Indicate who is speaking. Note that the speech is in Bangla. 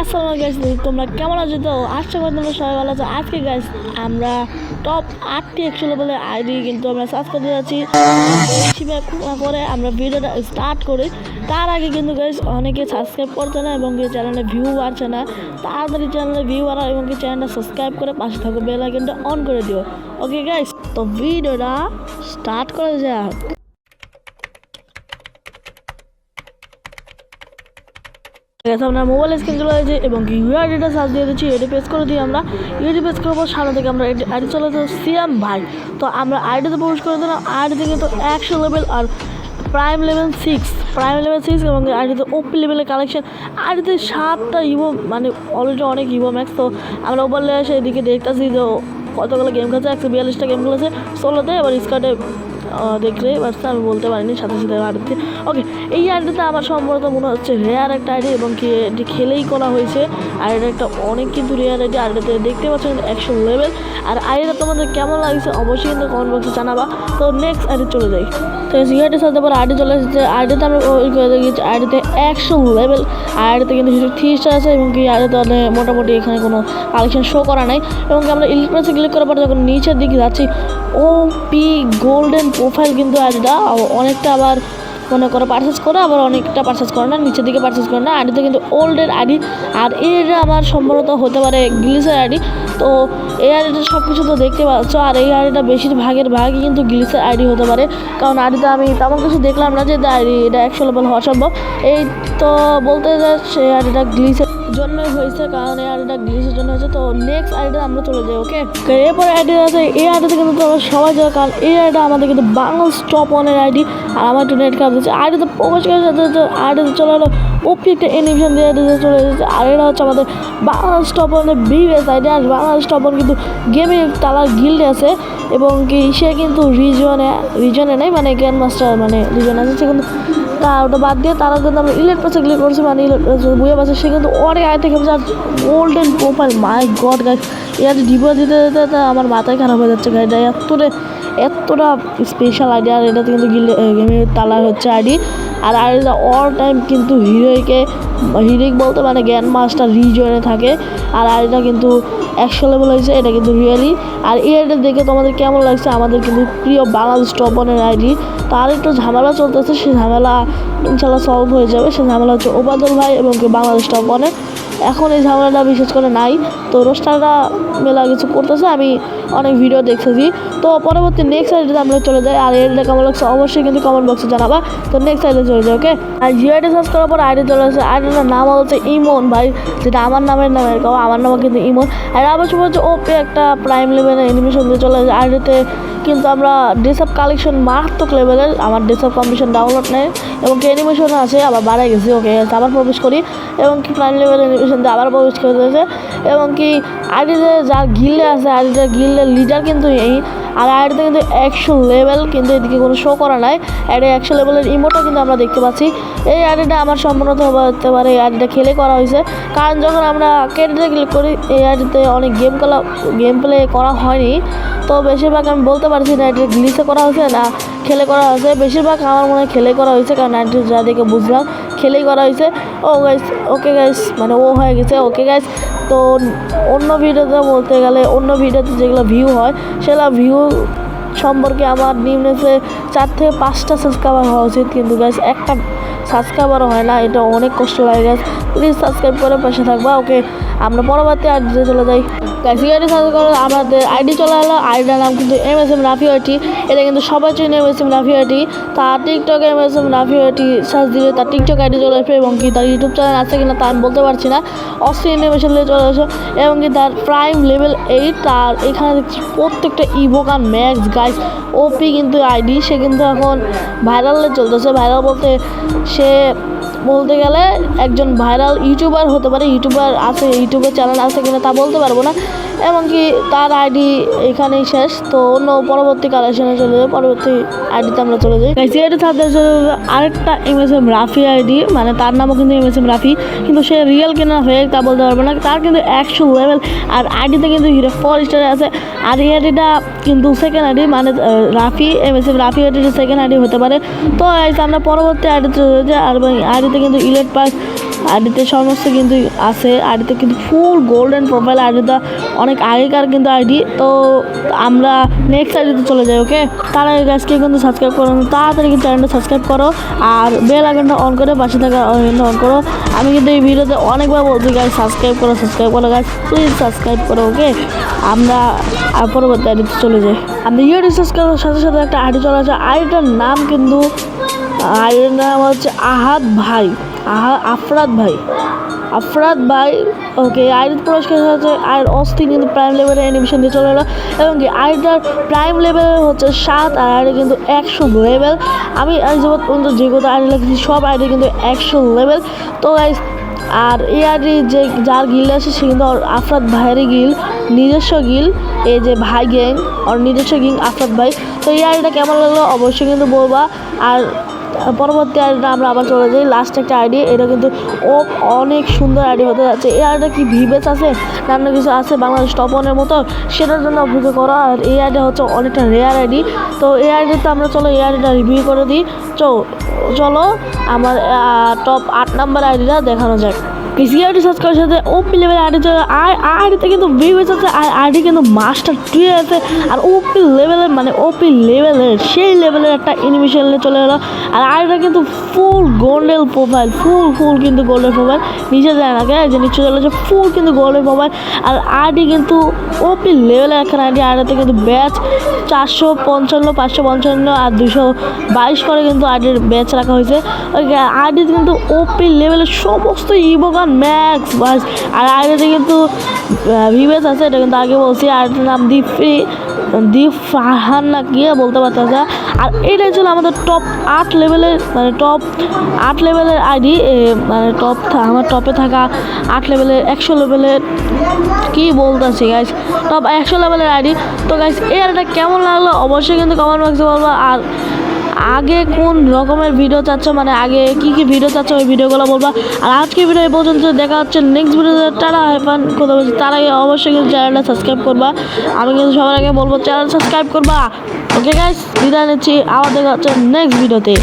Speaker 1: আসসালামু আলাইকুম তোমরা কেমন আছো? তো আশা করি তোমরা সবাই ভালো আছো। আজকে গাইস আমরা টপ আটটি একশো বলে আইডি কিন্তু আমরা সার্চ করতে যাচ্ছি। করে আমরা ভিডিওটা স্টার্ট করি। তার আগে কিন্তু গাইস অনেকে সাবস্ক্রাইব করছে না এবং চ্যানেলে ভিউ বাড়ছে না। তাড়াতাড়ি চ্যানেলে ভিউ বাড়াও এবং চ্যানেলটা সাবস্ক্রাইব করে পাশে থাকো বেল আইকনটা অন করে দিও। ওকে গাইস তো ভিডিওটা স্টার্ট করা যাক। আছে আমরা মোবাইল স্ক্রিন চলে যাচ্ছি এবং ইউআইডিটা সার্চ দিয়ে দিচ্ছি এটি পেস করে দিই আমরা ইউআইডি পেস পর সামনে থেকে আমরা আইডি চলে যাচ্ছি সিএম ভাই তো আমরা আইডিতে প্রবেশ করে দিলাম আইডি থেকে তো একশো লেভেল আর prime level six prime level six এবং আইডিতে ওপি লেভেলের কালেকশন আইডিতে সাতটা ইভো মানে অলরেডি অনেক ইভো ম্যাক্স তো আমরা ওপর এসে এদিকে দেখতেছি যে কতগুলো গেম খেলছে, একশো বিয়াল্লিশটা গেম খেলেছে। ষোলোতে এবার স্কার্টে দেখলে বাচ্চা আমি বলতে পারিনি, সাথে সাথে আইডিতে ওকে এই আইডিটা আমার সম্ভবত মনে হচ্ছে রেয়ার একটা আইডি এবং কি এটি খেলেই করা হয়েছে। আর এটা একটা অনেক কিন্তু রেয়ার আইডি আইডিতে দেখতে পাচ্ছেন একশো লেভেল আর আইডিটা তোমাদের কেমন লাগছে অবশ্যই কিন্তু কমেন্ট বক্সে জানাবা। তো নেক্সট আইডি চলে যাই। তো সিগারেটের সাথে পর আইডি চলে এসেছে আইডিতে আমরা দিয়েছি আইডিতে একশো লেভেল আইডিতে কিন্তু কিছু থ্রি স্টার আছে এবং কি আইডিতে অনেক মোটামুটি এখানে কোনো কালেকশন শো করা নাই। এবং আমরা ইলেকট্রসে ক্লিক করার পর যখন নিচের দিকে যাচ্ছি ও পি গোল্ডেন প্রোফাইল কিন্তু আইডিটা অনেকটা আবার মনে করো পারচেস করে, আবার অনেকটা পারচেস করে না, নিচের দিকে পারচেস করে না আইডিতে কিন্তু ওল্ডের আইডি আর এর আমার সম্ভবত হতে পারে গ্লিসের আইডি তো এই আইডিটা সব কিছু তো দেখতে পাচ্ছ, আর এই আইডিটা বেশিরভাগের ভাগই কিন্তু গ্লিসের আইডি হতে পারে, কারণ আইডিতে আমি তেমন কিছু দেখলাম না যে আইডি এটা একশো লেভেল হওয়া সম্ভব। এই তো বলতে যাচ্ছে আইডিটা গ্লিসের জন্যই হয়েছে, কারণ এই আইডিটা গ্লিসের জন্য হয়েছে। তো নেক্সট আইডিটা আমরা চলে যাই ওকে এরপরে আইডি আছে, এই আইডিতে কিন্তু তোমরা সবাই যাবে কারণ এই আইডিটা আমাদের কিন্তু বাংলা স্টপ অনের আইডি, আর আমার একটু নেট খারাপ দিচ্ছে। আইডিতে প্রবেশ করে আইডিতে চলে এলো ওপি একটা এনিমেশন দিয়ে আইডিতে চলে এসেছে, আর এটা হচ্ছে আমাদের বাংলা স্টপ অনের বিএস আইডি, আর বাংলা স্টপ অন কিন্তু গেমে তালার গিল্ড আছে, এবং কি সে কিন্তু রিজনে রিজনে নেই মানে গ্র্যান্ড মাস্টার মানে রিজনে আছে, সে কিন্তু তা ওটা বাদ দিয়ে তারা কিন্তু আমরা ইলেট প্রেসে ক্লিক করছি মানে ইলেট বুয়ে পাচ্ছে সে কিন্তু অনেক আয় থেকে আর গোল্ডেন প্রোফাইল মাই গড গাছ এর ডিপো দিতে দিতে আমার মাথায় খারাপ হয়ে যাচ্ছে গাড়িটা এতটা এতটা স্পেশাল আইডি আর এটাতে কিন্তু গেমের তালা হচ্ছে আইডি আর আইডিটা অল টাইম কিন্তু হিরোইকে হিরোইক বলতে মানে জ্ঞান মাস্টার রিজনে থাকে আর আইডিটা কিন্তু একশো লেভেল হয়েছে, এটা কিন্তু রিয়েলি আর এই আইডিটা দেখে তোমাদের কেমন লাগছে? আমাদের কিন্তু প্রিয় বাংলাদেশ টপনের আইডি তার একটু ঝামেলা চলতেছে সেই ঝামেলা ইনশাল্লাহ সলভ হয়ে যাবে সেই ঝামেলা হচ্ছে ওবাদল ভাই এবং বাংলাদেশ টপনে এখন এই ঝামেলাটা বিশেষ করে নাই। তো রোস্টাররা মেলা কিছু করতেছে, আমি অনেক ভিডিও দেখতেছি। তো পরবর্তী নেক্সট সাইডে আমরা চলে যাই, আর এর কেমন লাগছে অবশ্যই কিন্তু কমেন্ট বক্সে জানাবা। তো নেক্সট সাইডে চলে যাই ওকে আর জিওআইডি সার্চ করার পর আইডি চলে আসে আইডিটার নাম হচ্ছে ইমন ভাই, যেটা আমার নামের নাম আমার নাম কিন্তু ইমন। আর আবার সময় হচ্ছে ওপে একটা প্রাইম লেভেলের অ্যানিমেশন দিয়ে চলে আসে আইডিতে কিন্তু আমরা ডিসাপ কালেকশন মারাত্মক লেভেলের আমার ডিসাপ কম্পিটিশন ডাউনলোড নেই এবং কি অ্যানিমেশন আছে, আবার বাড়াই গেছি ওকে আবার প্রবেশ করি এবং কি প্রাইম লেভেল অ্যানিমেশন দিয়ে আবার প্রবেশ করে দিয়েছে এবং কি আইডিতে যার গিল্ডে আছে, আইডিতে গিল্ডের লিডার কিন্তু এই আর আইডিতে কিন্তু একশো লেভেল কিন্তু এদিকে কোনো শো করা নাই। এটা একশো লেভেলের ইমোটা কিন্তু আমরা দেখতে পাচ্ছি। এই আইডিটা আমার সম্পূর্ণত হতে পারে এই আইডিটা খেলে করা হয়েছে। কারণ যখন আমরা ক্যারিতে ক্লিক করি, এই আইডিতে অনেক গেম খেলা গেম প্লে করা হয়নি। তো বেশিরভাগ আমি বলতে পারছি না এটা গ্লিসে করা হয়েছে না খেলে করা হয়েছে। বেশিরভাগ আমার মনে হয় খেলে করা হয়েছে, কারণ আইডি যা দেখে বুঝলাম খেলেই করা হয়েছে। ও গাইস ওকে গাইস মানে ও হয়ে গেছে ওকে গাইস তো অন্য ভিডিওতে বলতে গেলে, অন্য ভিডিওতে যেগুলো ভিউ হয়, সেগুলো ভিউ সম্পর্কে আমার নিম্নেছে চার থেকে পাঁচটা সাবস্ক্রাইবার হওয়া উচিত। কিন্তু গাইস একটা সাবস্ক্রাইবারও হয় না, এটা অনেক কষ্ট লাগে গাইস প্লিজ সাবস্ক্রাইব করে পাশে থাকবা ওকে আমরা পরবর্তী আইডিতে চলে যাই। গাইস এই আইডি সাবস্ক্রাইব করে আমাদের আইডি চলে এলো আইডির নাম কিন্তু এম এস এম রাফিওটি এটা কিন্তু সবাই চিনে এম এস এম রাফিওটি তার টিকটকে এম এস এম রাফিওটি সার্চ দিলে তার টিকটক আইডি চলে আসবে এবং কি তার ইউটিউব চ্যানেল আছে কিনা তা আমি বলতে পারছি না অস্ট্রেলিয়ান অ্যানিমেশন চলে আসে এবং কি তার প্রাইম লেভেল এইট তার এখানে প্রত্যেকটা ইভোকান ম্যাক্স গাইস ওপি কিন্তু আইডি সে কিন্তু এখন ভাইরালে চলতেছে ভাইরাল বলতে সে বলতে গেলে একজন ভাইরাল ইউটিউবার হতে পারে ইউটিউবার আছে ইউটিউবের চ্যানেল আছে কিনা তা বলতে পারব না এমনকি তার আইডি এখানেই শেষ, তো অন্য পরবর্তী কালেকশনে চলে যাই পরবর্তী আইডিতে আমরা চলে যাই। আইডি থাকতে আরেকটা M S M Rafi ID মানে তার নামও কিন্তু এম এস এম রাফি কিন্তু সে রিয়েল কিনা ফেক তা বলতে পারব না। তার কিন্তু একশো লেভেল আর আইডিতে কিন্তু হিরো ফোর স্টারে আছে। আর এই আইডিটা কিন্তু সেকেন্ড আইডি মানে Rafi M S M Rafi আইডিটা সেকেন্ড আইডি হতে পারে। তো আমরা পরবর্তী আইডিতে চলে যাই, আর আইডিতে কিন্তু ইলেট পাস আইডিতে সমস্ত কিন্তু আছে। আইডিতে কিন্তু ফুল গোল্ডেন প্রোফাইল আইডিটা অনেক আগেকার কিন্তু আইডি তো আমরা নেক্সট আইডিতে চলে যাই ওকে তার আগে গাছকে কিন্তু সাবস্ক্রাইব করো। তাড়াতাড়ি কিন্তু চ্যানেলটা সাবস্ক্রাইব করো। আর বেল আইকনটা অন করে পাশে থাকা আইকনটা অন করো। আমি কিন্তু এই ভিডিওতে অনেকবার বলছি গাছ সাবস্ক্রাইব করো সাবস্ক্রাইব করো গাছ প্লিজ সাবস্ক্রাইব করো ওকে আমরা পরবর্তী আইডিতে চলে যাই। আমরা ইউটিউব সাবস্ক্রাইব করার সাথে সাথে একটা আইডি চলে আসে আইডিটার নাম কিন্তু আইডির নাম হচ্ছে আহাদ ভাই। আহা আফরাদ ভাই। আফরাদ ভাই ওকে আইডির পুরস্কার হচ্ছে আর অস্থি কিন্তু প্রাইম লেভেলের অ্যানিমেশন দিয়ে চলে এলো। এবং কি আইডিটার প্রাইম লেভেল হচ্ছে সাত আর আইডি কিন্তু একশো লেভেল আমি যাবৎ পর্যন্ত যে কত আইডি লাগছি সব আইডি কিন্তু একশো লেভেল তো আর এই আইডি যে, যার গিল আছে, সে কিন্তু ওর আফরাদ ভাইয়েরই গিল নিজস্ব গিল এই যে ভাই গ্যাং ওর নিজস্ব গিং আফরাদ ভাই। তো এই আইডিটা কেমন লাগল, অবশ্যই কিন্তু বলবা। আর পরবর্তী আইডিটা আমরা আবার চলে যাই। লাস্ট একটা আইডি, এটা কিন্তু ও অনেক সুন্দর আইডি হতে যাচ্ছে। এই আইডিটা কি ভিবেস আছে? নানা কিছু আছে বাংলাদেশ টপনের মতো। সেটার জন্য অপেক্ষা করা। আর এই আইডি হচ্ছে অনেকটা রেয়ার আইডি। তো এই আইডিতে আমরা চলো, এই আইডিটা রিভিউ করে দিই। চো, চলো, আমার টপ আট নাম্বার আইডিটা দেখানো যাক। পিসিআইডি সার্চ করার সাথে ওপি লেভেল আইডি চলে, আর আইডিতে কিন্তু ভিভেস আছে, আর আইডি কিন্তু মাস্টার ট্রি আছে, আর ওপি লেভেলের মানে ওপি লেভেলের সেই লেভেলের একটা অ্যানিমেশন চলে এলো, আর আইডিটা কিন্তু ফুল গোল্ডেন প্রোফাইল ফুল ফুল কিন্তু গোল্ডেন প্রোফাইল নিচে যায় না যে নিচে চলে যাচ্ছে ফুল কিন্তু গোল্ডেন প্রোফাইল আর আইডি কিন্তু ওপি লেভেলের একটা আইডি আইডিতে কিন্তু ব্যাচ চারশো পঞ্চান্ন, পাঁচশো পঞ্চান্ন, আর দুশো বাইশ করে কিন্তু আইডির ব্যাচ রাখা হয়েছে। আইডি কিন্তু ওপি লেভেলের সমস্ত ইবোগান ম্যাক্স বাস আর আইডিতে কিন্তু ভিভেস আছে, এটা কিন্তু আগে বলছি আইডির নাম দীপ ফ্রি দীপ ফারহান না কি বলতে পারতেছে। আর এটাই ছিল আমাদের টপ আট লেভেলের মানে টপ আট লেভেলের আইডি মানে টপ আমার টপে থাকা আট লেভেলের একশো লেভেলের কি বলতেছি গাইস টপ একশো লেভেলের আইডি তো গাইস এই আইডিটা কেমন লাগল? অবশ্যই কিন্তু কমেন্ট বক্সে বলব। আর আগে কোন রকমের ভিডিও চাচ্ছ? মানে আগে কি কি ভিডিও চাচ্ছ? ওই ভিডিওগুলো বলবা। আর আজকে ভিডিও এই পর্যন্ত দেখা হচ্ছে নেক্সট ভিডিওতে তারা হেপান কথা বলছি। তার আগে অবশ্যই কিন্তু চ্যানেলটা সাবস্ক্রাইব করবা। আমি কিন্তু সবার আগে বলব চ্যানেল সাবস্ক্রাইব করবা। ওকে গাইস বিদায় নিচ্ছি। আবার দেখা হচ্ছে নেক্সট ভিডিওতে